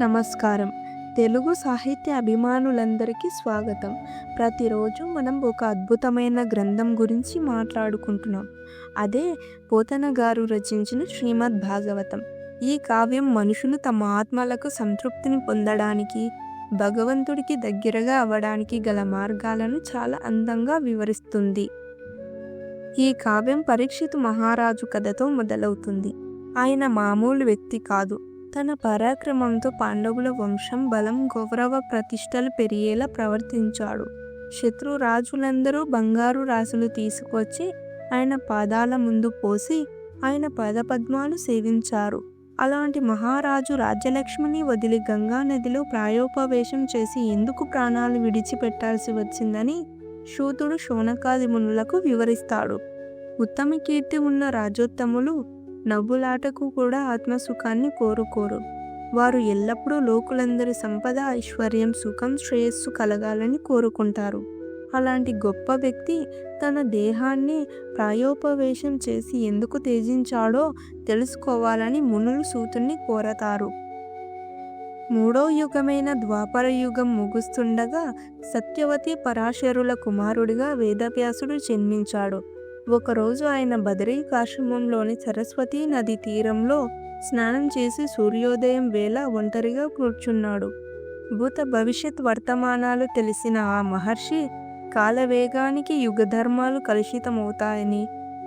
నమస్కారం. తెలుగు సాహిత్య అభిమానులందరికీ స్వాగతం. ప్రతిరోజు మనం ఒక అద్భుతమైన గ్రంథం గురించి మాట్లాడుకుంటున్నాం. అదే పోతన గారు రచించిన శ్రీమద్ భాగవతం. ఈ కావ్యం మనుషులు తమ ఆత్మలకు సంతృప్తిని పొందడానికి భగవంతుడికి దగ్గరగా అవ్వడానికి గల మార్గాలను చాలా అందంగా వివరిస్తుంది. ఈ కావ్యం పరీక్షితు మహారాజు కథతో మొదలవుతుంది. ఆయన మామూలు వ్యక్తి కాదు. తన పరాక్రమంతో పాండవుల వంశం బలం గౌరవ ప్రతిష్టలు పెరిగేలా ప్రవర్తించాడు. శత్రు రాజులందరూ బంగారు రాసులు తీసుకొచ్చి ఆయన పాదాల ముందు పోసి ఆయన పదపద్మాలు సేవించారు. అలాంటి మహారాజు రాజ్యలక్ష్మిని వదిలి గంగా నదిలో ప్రాయోపవేశం చేసి ఎందుకు ప్రాణాలు విడిచిపెట్టాల్సి వచ్చిందని శూతుడు శోనకాది మునులకు వివరిస్తాడు. ఉత్తమ కీర్తి ఉన్న రాజోత్తములు నవ్వులాటకు కూడా ఆత్మసుఖాన్ని కోరుకోరు. వారు ఎల్లప్పుడూ లోకులందరి సంపద ఐశ్వర్యం సుఖం శ్రేయస్సు కలగాలని కోరుకుంటారు. అలాంటి గొప్ప వ్యక్తి తన దేహాన్ని ప్రాయోపవేశం చేసి ఎందుకు త్యజించాడో తెలుసుకోవాలని మునులు సూతుణ్ణి కోరతారు. మూడో యుగమైన ద్వాపర యుగం ముగుస్తుండగా సత్యవతి పరాశరుల కుమారుడిగా వేదవ్యాసుడు జన్మించాడు. ఒకరోజు ఆయన బదరీకాశ్రమంలోని సరస్వతీ నది తీరంలో స్నానం చేసి సూర్యోదయం వేళ ఒంటరిగా కూర్చున్నాడు. భూత భవిష్యత్ వర్తమానాలు తెలిసిన ఆ మహర్షి కాలవేగానికి యుగధర్మాలు కలుషితమవుతాయని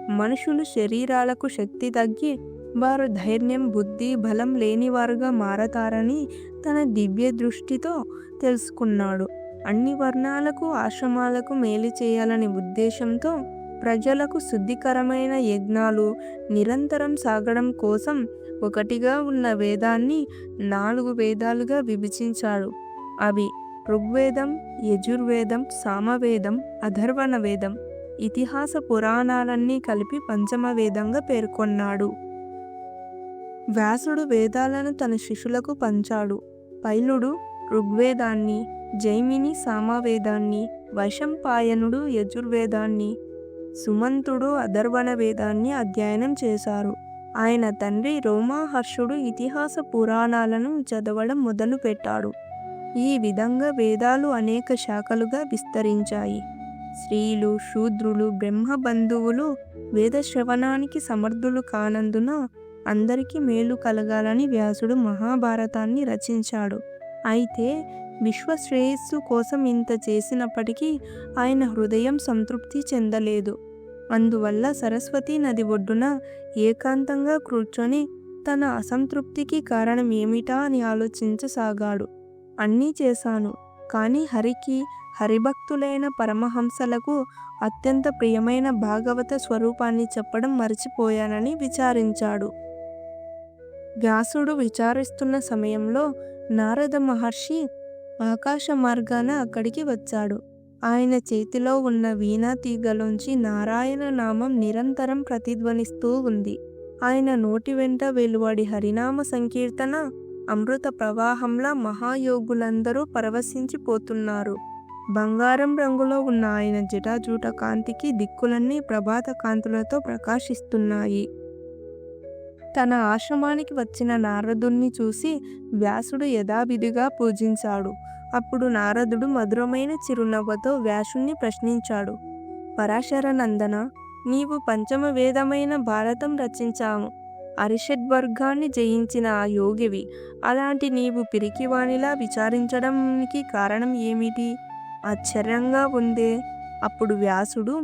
మనుషులు శరీరాలకు శక్తి తగ్గి వారు ధైర్యం బుద్ధి బలం లేనివారుగా మారతారని తన దివ్య దృష్టితో తెలుసుకున్నాడు. అన్ని వర్ణాలకు ఆశ్రమాలకు మేలు చేయాలనే ఉద్దేశంతో ప్రజలకు శుద్ధికరమైన యజ్ఞాలు నిరంతరం సాగడం కోసం ఒకటిగా ఉన్న వేదాన్ని నాలుగు వేదాలుగా విభజించాడు. అవి ఋగ్వేదం యజుర్వేదం సామవేదం అధర్వణ వేదం ఇతిహాస పురాణాలన్నీ కలిపి పంచమ వేదంగా పేర్కొన్నాడు. వ్యాసుడు వేదాలను తన శిష్యులకు పంచాడు. పైలుడు ఋగ్వేదాన్ని జైమిని సామవేదాన్ని వైశంపాయనుడు యజుర్వేదాన్ని సుమంతుడు అధర్వణ వేదాన్ని అధ్యయనం చేశారు. ఆయన తండ్రి రోమాహర్షుడు ఇతిహాస పురాణాలను చదవడం మొదలుపెట్టాడు. ఈ విధంగా వేదాలు అనేక శాఖలుగా విస్తరించాయి. స్త్రీలు శూద్రులు బ్రహ్మ బంధువులు వేద శ్రవణానికి సమర్థులు కానందున అందరికీ మేలు కలగాలని వ్యాసుడు మహాభారతాన్ని రచించాడు. అయితే విశ్వశ్రేయస్సు కోసం ఇంత చేసినప్పటికీ ఆయన హృదయం సంతృప్తి చెందలేదు. అందువల్ల సరస్వతీ నది ఒడ్డున ఏకాంతంగా కూర్చొని తన అసంతృప్తికి కారణం ఏమిటా అని ఆలోచించసాగాడు. అన్నీ చేశాను. కానీ హరికి హరిభక్తులైన పరమహంసలకు అత్యంత ప్రియమైన భాగవత స్వరూపాన్ని చెప్పడం మర్చిపోయానని విచారించాడు. వ్యాసుడు విచారిస్తున్న సమయంలో నారద మహర్షి ఆకాశ మార్గాన అక్కడికి వచ్చాడు. ఆయన చేతిలో ఉన్న వీణా తీగలోంచి నారాయణ నామం నిరంతరం ప్రతిధ్వనిస్తూ ఉంది. ఆయన నోటి వెంట వెలువడి హరినామ సంకీర్తన అమృత ప్రవాహంలా మహాయోగులందరూ పరవశించిపోతున్నారు. బంగారం రంగులో ఉన్న ఆయన జటాజూట కాంతికి దిక్కులన్నీ ప్రభాత కాంతులతో ప్రకాశిస్తున్నాయి. తన ఆశ్రమానికి వచ్చిన నారదుణ్ణి చూసి వ్యాసుడు యథావిధిగా పూజించాడు. అప్పుడు నారదుడు మధురమైన చిరునవ్వుతో వ్యాసుణ్ణి ప్రశ్నించాడు. పరాశర నందన నీవు పంచమ వేదమైన భారతం రచించాము. అరిషడ్వర్గాన్ని జయించిన ఆ యోగివి అలాంటి నీవు పిరికివాణిలా విచారించడానికి కారణం ఏమిటి? ఆశ్చర్యంగా ఉందే. అప్పుడు వ్యాసుడు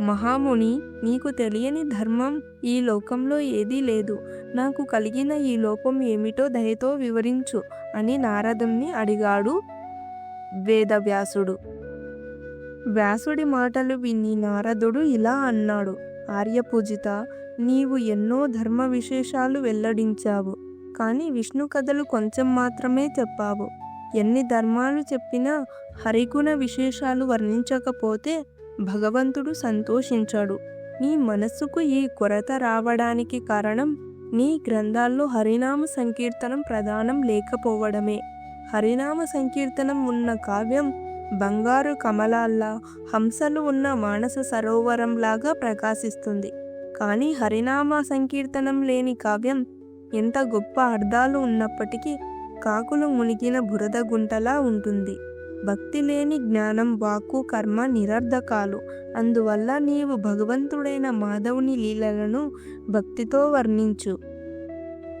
మహాముని నీకు తెలియని ధర్మం ఈ లోకంలో ఏదీ లేదు. నాకు కలిగిన ఈ లోపం ఏమిటో దయతో వివరించు అని నారదుని అడిగాడు వేదవ్యాసుడు. వ్యాసుడి మాటలు విని నారదుడు ఇలా అన్నాడు ఆర్యపూజిత నీవు ఎన్నో ధర్మ విశేషాలు వెల్లడించావు కానీ విష్ణు కథలు కొంచెం మాత్రమే చెప్పావు. ఎన్ని ధర్మాలు చెప్పినా హరిగుణ విశేషాలు వర్ణించకపోతే భగవంతుడు సంతోషించాడు. నీ మనస్సుకు ఈ కొరత రావడానికి కారణం నీ గ్రంథాల్లో హరినామ సంకీర్తనం ప్రధానం లేకపోవడమే. హరినామ సంకీర్తనం ఉన్న కావ్యం బంగారు కమలాల్లా హంసలు ఉన్న మానస సరోవరంలాగా ప్రకాశిస్తుంది. కానీ హరినామ సంకీర్తనం లేని కావ్యం ఎంత గొప్ప అర్థాలు ఉన్నప్పటికీ కాకులు మునిగిన బురద గుంటలా ఉంటుంది. భక్తి లేని జ్ఞానం వాక్కు కర్మ నిరర్ధకాలు. అందువల్ల నీవు భగవంతుడైన మాధవుని లీలలను భక్తితో వర్ణించు.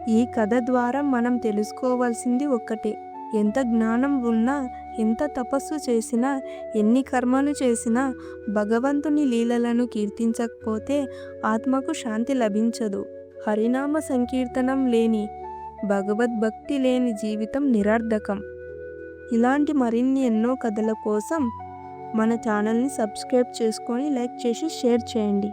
ఈ కథ ద్వారా మనం తెలుసుకోవాల్సింది ఒక్కటే. ఎంత జ్ఞానం ఉన్నా ఎంత తపస్సు చేసినా ఎన్ని కర్మలు చేసినా భగవంతుని లీలలను కీర్తించకపోతే ఆత్మకు శాంతి లభించదు. హరినామ సంకీర్తనం లేని భగవద్భక్తి లేని జీవితం నిరర్ధకం. ఇలాంటి మరిన్ని ఎన్నో కథల కోసం మన ఛానల్ని సబ్స్క్రైబ్ చేసుకొని లైక్ చేసి షేర్ చేయండి.